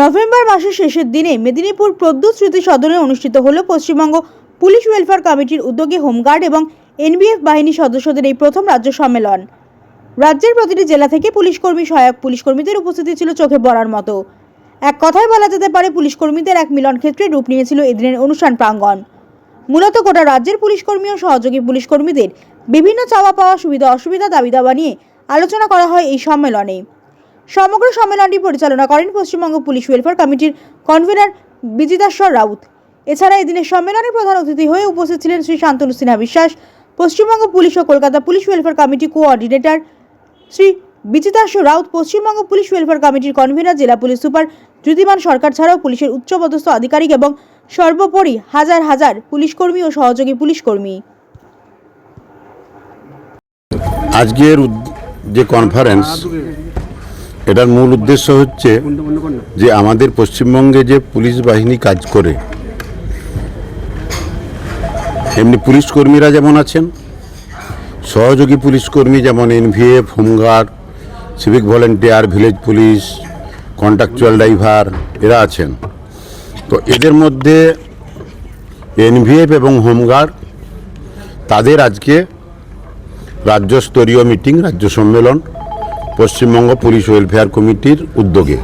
November মাসের শেষের দিনে মেদিনীপুর প্রদ্যুৎ স্মৃতি সদনে অনুষ্ঠিত হল পশ্চিমবঙ্গ পুলিশ ওয়েলফেয়ার কমিটির উদ্যোগে হোমগার্ড এবং এনবিএফ বাহিনী সদস্যদের এই প্রথম রাজ্য সম্মেলন। রাজ্যের প্রতিটি জেলা থেকে পুলিশ কর্মী সহায়ক পুলিশ কর্মীদের উপস্থিতি ছিল চোখে পড়ার মতো। এক কথায় বলা যেতে পারে পুলিশ কর্মীদের এক মিলন ক্ষেত্রে রূপ নিয়েছিল এদিনের অনুষ্ঠান প্রাঙ্গণ। মূলত গোটা রাজ্যের পুলিশ কর্মী ও সহযোগী পুলিশ কর্মীদের বিভিন্ন চাওয়া পাওয়া সুবিধা অসুবিধা দাবি দাবা নিয়ে আলোচনা করা হয় এই সম্মেলনে। সমগ্র সম্মেলনটি পরিচালনা করেন পশ্চিমবঙ্গ পুলিশ ওয়েলফেয়ার কমিটির কনভেনার বিজিতাশ্বর রাউত। এছাড়া এদিনের সম্মেলনের প্রধান অতিথি হয়ে উপস্থিত ছিলেন শ্রী শান্তনু সিনহা বিশ্বাস, পশ্চিমবঙ্গ পুলিশ ও Kolkata police welfare committee coordinator Shri Bichitashwa Raut, Paschimbanga police welfare কমিটির কনভেনার, জেলা পুলিশ সুপার জ্যোতিমান সরকার ছাড়াও পুলিশের উচ্চপদস্থ আধিকারিক এবং সর্বোপরি হাজার হাজার পুলিশ কর্মী ও সহযোগী পুলিশ কর্মী। আজকের যে কনফারেন্স এটার মূল উদ্দেশ্য হচ্ছে যে আমাদের পশ্চিমবঙ্গে যে পুলিশ বাহিনী কাজ করে, এমনি পুলিশ কর্মীরা যেমন আছেন, সহযোগী পুলিশ কর্মী যেমন NVF, home guard, civic volunteer, village police, contractual driver, এরা আছেন। তো এদের মধ্যে এনভিএফ এবং হোমগার্ড, তাদের আজকে রাজ্যস্তরীয় মিটিং, রাজ্য সম্মেলন পশ্চিমবঙ্গ পুলিশ ওয়েলফেয়ার কমিটির উদ্যোগে।